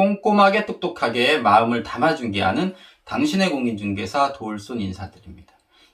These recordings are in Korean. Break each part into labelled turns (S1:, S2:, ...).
S1: 꼼꼼하게 똑똑하게 마음을 담아 중개하는 당신의 공인중개사 도울손 인사드립니다.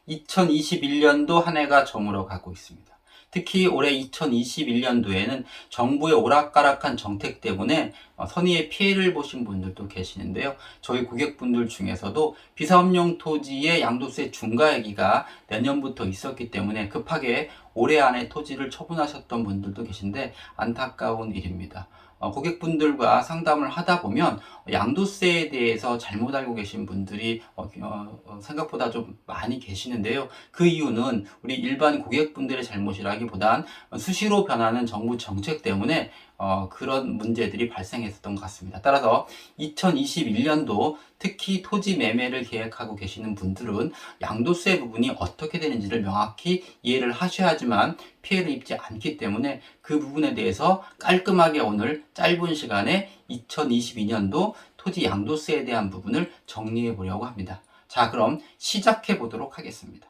S1: 2021년도 한 해가 저물어 가고 있습니다. 특히 올해 2021년도에는 정부의 오락가락한 정책 때문에 어, 선의의 피해를 보신 분들도 계시는데요. 저희 고객분들 중에서도 비사업용 토지의 양도세 중과액이가 내년부터 있었기 때문에 급하게 올해 안에 토지를 처분하셨던 분들도 계신데 안타까운 일입니다. 어, 고객분들과 상담을 하다 보면 양도세에 대해서 잘못 알고 계신 분들이 어, 어, 어, 생각보다 좀 많이 계시는데요. 그 이유는 우리 일반 고객분들의 잘못이라기보단 수시로 변하는 정부 정책 때문에 어, 그런 문제들이 발생했었던 것 같습니다. 따라서 2021년도 특히 토지 매매를 계획하고 계시는 분들은 양도세 부분이 어떻게 되는지를 명확히 이해를 하셔야지만 피해를 입지 않기 때문에 그 부분에 대해서 깔끔하게 오늘 짧은 시간에 2022년도 토지 양도세에 대한 부분을 정리해 보려고 합니다. 자, 그럼 시작해 보도록 하겠습니다.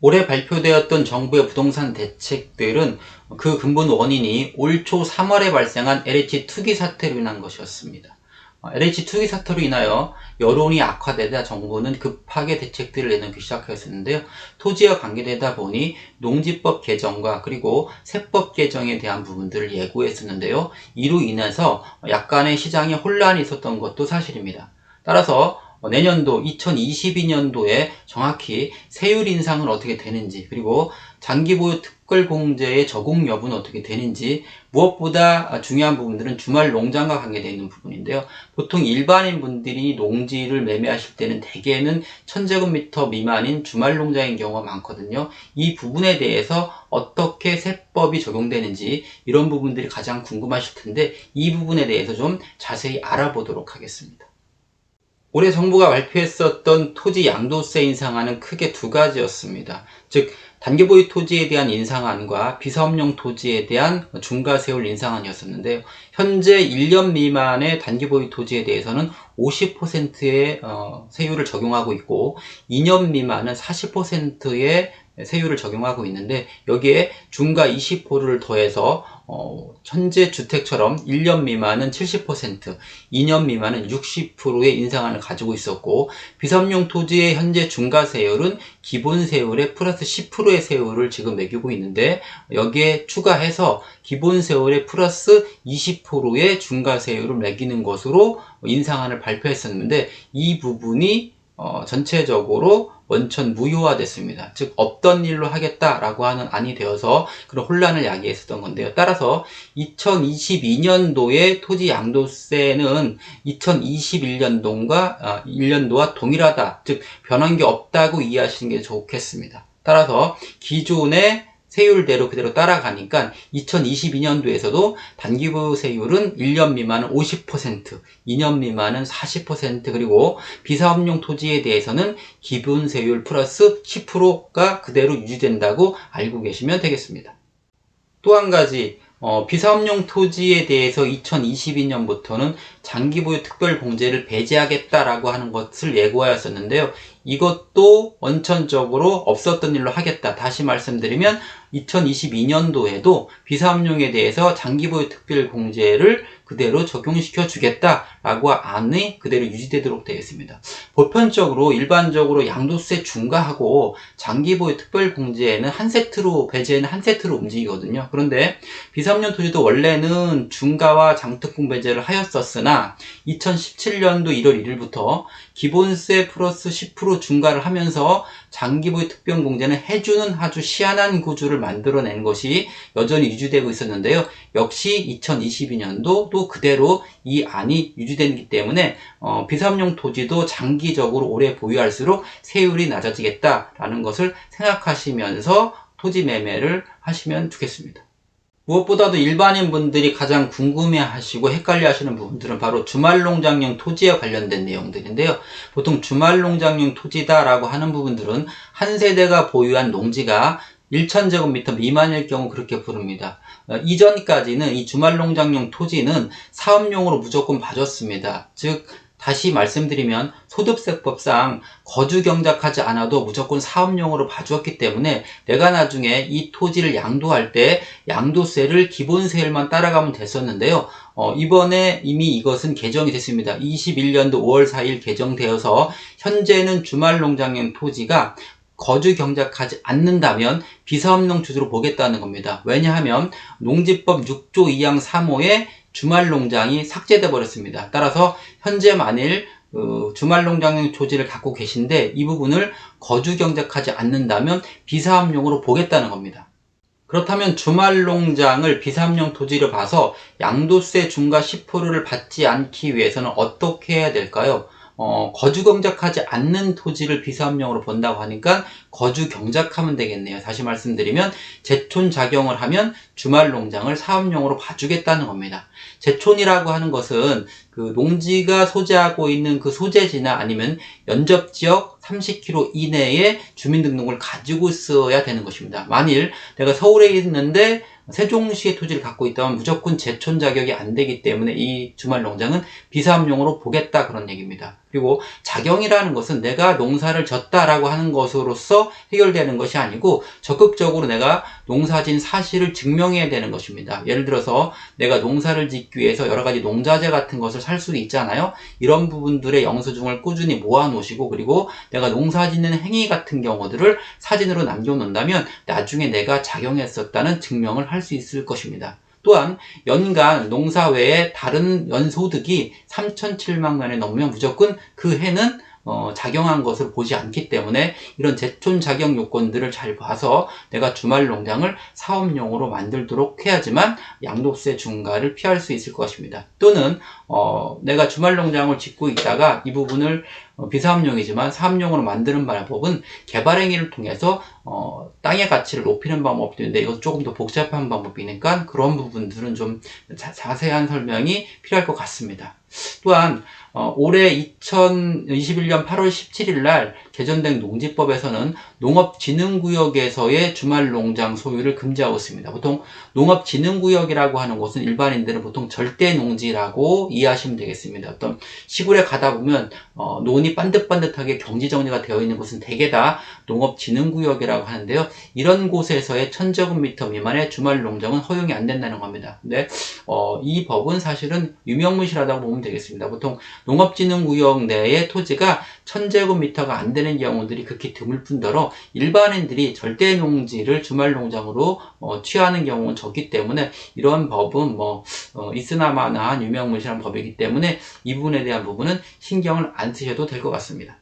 S1: 올해 발표되었던 정부의 부동산 대책들은 그 근본 원인이 올 초 3월에 발생한 LH 투기 사태로 인한 것이었습니다. 어, LH 투기 사태로 인하여 여론이 악화되다 정부는 급하게 대책들을 내놓기 시작했었는데요. 토지와 관계되다 보니 농지법 개정과 그리고 세법 개정에 대한 부분들을 예고했었는데요. 이로 인해서 약간의 시장에 혼란이 있었던 것도 사실입니다. 따라서 어, 내년도 2022년도에 정확히 세율 인상은 어떻게 되는지 그리고 장기보유 특별공제의 적용 여부는 어떻게 되는지 무엇보다 중요한 부분들은 주말 농장과 관계되어 있는 부분인데요. 보통 일반인 분들이 농지를 매매하실 때는 대개는 1000제곱미터 미만인 주말 농장인 경우가 많거든요. 이 부분에 대해서 어떻게 세법이 적용되는지 이런 부분들이 가장 궁금하실 텐데 이 부분에 대해서 좀 자세히 알아보도록 하겠습니다. 올해 정부가 발표했었던 토지 양도세 인상안은 크게 두 가지였습니다. 즉, 단기보유 토지에 대한 인상안과 비사업용 토지에 대한 중과세율 인상안이었었는데요. 현재 1년 미만의 단기보유 토지에 대해서는 50%의 어, 세율을 적용하고 있고 2년 미만은 40%의 세율을 적용하고 있는데 여기에 중과 20%를 더해서 어, 현재 주택처럼 1년 미만은 70%, 2년 미만은 60%의 인상안을 가지고 있었고 비섬용 토지의 현재 중과세율은 기본 세율에 플러스 10%의 세율을 지금 매기고 있는데 여기에 추가해서 기본 세율에 플러스 20%의 중과 세율을 매기는 것으로 인상안을 발표했었는데 이 부분이 어, 전체적으로 원천 무효화됐습니다. 즉 없던 일로 하겠다라고 하는 안이 되어서 그런 혼란을 야기했었던 건데요. 따라서 2022년도의 토지 양도세는 2021년도와 1년도와 동일하다. 즉 변한 게 없다고 이해하시는 게 좋겠습니다. 따라서 기존의 세율대로 그대로 따라가니까 2022년도에서도 단기보유 세율은 1년 미만은 50%, 2년 미만은 40% 그리고 비사업용 토지에 대해서는 기본 세율 플러스 10%가 그대로 유지된다고 알고 계시면 되겠습니다. 또 한 가지 어, 비사업용 토지에 대해서 2022년부터는 장기보유 특별공제를 배제하겠다라고 하는 것을 예고하였었는데요. 이것도 원천적으로 없었던 일로 하겠다. 다시 말씀드리면 2022년도에도 비사업용에 대해서 장기보유 특별공제를 그대로 적용시켜 주겠다라고 안이 그대로 유지되도록 되어 있습니다. 보편적으로 일반적으로 양도세 중과하고 장기보유 특별공제에는 한 세트로 배제는 한 세트로 움직이거든요. 그런데 비사업용 토지도 원래는 중과와 장특공 배제를 하였었으나 2017년도 1월 1일부터 기본세 플러스 10% 중과를 하면서 장기보유 특별공제는 해주는 아주 시한한 구조를 만들어낸 것이 여전히 유지되고 있었는데요. 역시 2022년도 또 그대로 이 안이 유지되기 때문에 어, 비사업용 토지도 장기적으로 오래 보유할수록 세율이 낮아지겠다라는 것을 생각하시면서 토지 매매를 하시면 좋겠습니다. 무엇보다도 일반인 분들이 가장 궁금해 하시고 헷갈려 하시는 부분들은 바로 주말농장용 토지에 관련된 내용들인데요. 보통 주말농장용 토지다라고 하는 부분들은 한 세대가 보유한 농지가 1,000제곱미터 미만일 경우 그렇게 부릅니다. 어, 이전까지는 이 주말농장용 토지는 사업용으로 무조건 봐줬습니다. 즉, 다시 말씀드리면 소득세법상 거주 경작하지 않아도 무조건 사업용으로 봐주었기 때문에 내가 나중에 이 토지를 양도할 때 양도세를 기본세율만 따라가면 됐었는데요. 어, 이번에 이미 이것은 개정이 됐습니다. 21년도 5월 4일 개정되어서 현재는 주말 농장용 토지가 거주 경작하지 않는다면 비사업용 주주로 보겠다는 겁니다. 왜냐하면 농지법 6조 2항 3호에 주말 농장이 삭제돼 버렸습니다. 따라서 현재 만일 어, 주말 농장용 토지를 갖고 계신데 이 부분을 거주 경작하지 않는다면 비사업용으로 보겠다는 겁니다. 그렇다면 주말 농장을 비사업용 토지로 봐서 양도세 중과 10%를 받지 않기 위해서는 어떻게 해야 될까요? 어, 거주 경작하지 않는 토지를 비사업용으로 본다고 하니까 거주 경작하면 되겠네요. 다시 말씀드리면 제촌 작용을 하면 주말 농장을 사업용으로 봐주겠다는 겁니다. 제촌이라고 하는 것은 그 농지가 소재하고 있는 그 소재지나 아니면 연접 지역 30km 이내에 주민등록을 가지고 있어야 되는 것입니다. 만일 내가 서울에 있는데 세종시의 토지를 갖고 있다면 무조건 제촌 자격이 안 되기 때문에 이 주말 농장은 비사업용으로 보겠다 그런 얘기입니다. 그리고 작용이라는 것은 내가 농사를 졌다라고 하는 것으로서 해결되는 것이 아니고 적극적으로 내가 농사진 사실을 증명해야 되는 것입니다. 예를 들어서 내가 농사를 짓기 위해서 여러 가지 농자재 같은 것을 살 수도 있잖아요. 이런 부분들의 영수증을 꾸준히 모아 놓으시고 그리고 내가 농사 짓는 행위 같은 경우들을 사진으로 남겨 놓는다면 나중에 내가 작용했었다는 증명을 할수 있을 것입니다. 또한 연간 농사 외에 다른 연소득이 3,007만 원이 넘으면 무조건 그 해는 어, 작용한 것을 보지 않기 때문에 이런 제촌 자격 요건들을 잘 봐서 내가 주말 농장을 사업용으로 만들도록 해야지만 양도세 중과를 피할 수 있을 것입니다. 또는 어, 내가 주말 농장을 짓고 있다가 이 부분을 어, 비사업용이지만 사업용으로 만드는 방법은 개발행위를 통해서 어, 땅의 가치를 높이는 방법도 있는데 이것 조금 더 복잡한 방법이니까 그런 부분들은 좀 자, 자세한 설명이 필요할 것 같습니다. 또한 어, 올해 2021년 8월 17일 날 개정된 농지법에서는 농업진흥구역에서의 주말 농장 소유를 금지하고 있습니다. 보통 농업진흥구역이라고 하는 곳은 일반인들은 보통 절대 농지라고 이해하시면 되겠습니다. 어떤 시골에 가다 보면 어, 논이 반듯반듯하게 경지 정리가 되어 있는 곳은 대개 다 농업진흥구역이라고 하는데요. 이런 곳에서의 천제곱미터 미만의 주말 농장은 허용이 안 된다는 겁니다. 근데 어, 이 법은 사실은 유명무실하다고 보면 되겠습니다. 보통 농업진흥구역 내의 토지가 천제곱미터가 안 되는 경우들이 극히 드물 뿐더러 일반인들이 절대 농지를 주말 농장으로 어, 취하는 경우는 적기 때문에 이런 법은 뭐 어, 있으나마나한 유명무실한 법이기 때문에 이 부분에 대한 부분은 신경을 안 쓰셔도 될 것 같습니다.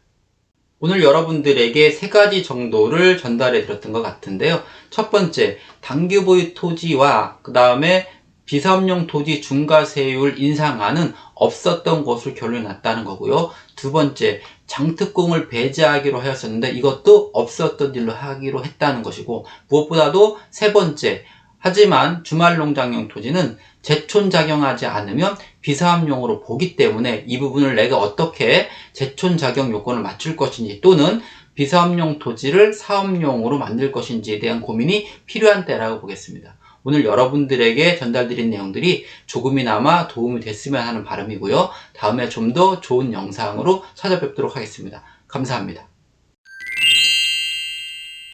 S1: 오늘 여러분들에게 세 가지 정도를 전달해 드렸던 것 같은데요. 첫 번째, 당규 보유 토지와 그 다음에 비사업용 토지 중과세율 인상안은 없었던 것으로 결론이 났다는 거고요. 두 번째, 장특공을 배제하기로 하였었는데 이것도 없었던 일로 하기로 했다는 것이고 무엇보다도 세 번째, 하지만 주말 농장용 토지는 제촌 작용하지 않으면 비사업용으로 보기 때문에 이 부분을 내가 어떻게 제촌 작용 요건을 맞출 것인지 또는 비사업용 토지를 사업용으로 만들 것인지에 대한 고민이 필요한 때라고 보겠습니다. 오늘 여러분들에게 전달드린 내용들이 조금이나마 도움이 됐으면 하는 바람이고요. 다음에 좀 더 좋은 영상으로 찾아뵙도록 하겠습니다. 감사합니다.